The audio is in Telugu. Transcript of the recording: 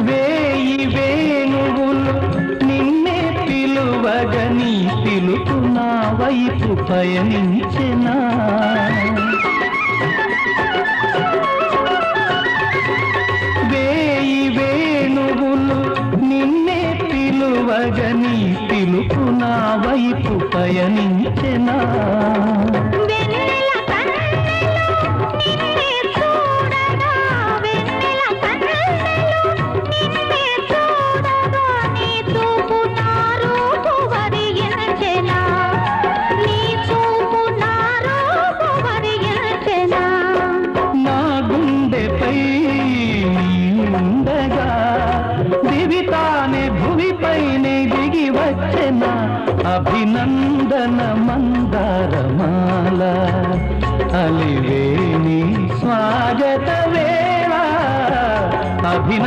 వేయి వేణువులు నిన్నే పిలువగని పిలుపు నా వైపు పయనించెనా? వేయి వేణువులు నిన్నే పిలువగని పిలుపు నా వైపు పయనించెనా? దిగి అభినందన మందారమాల. అలివేణి స్వాగత వేళ అభినందన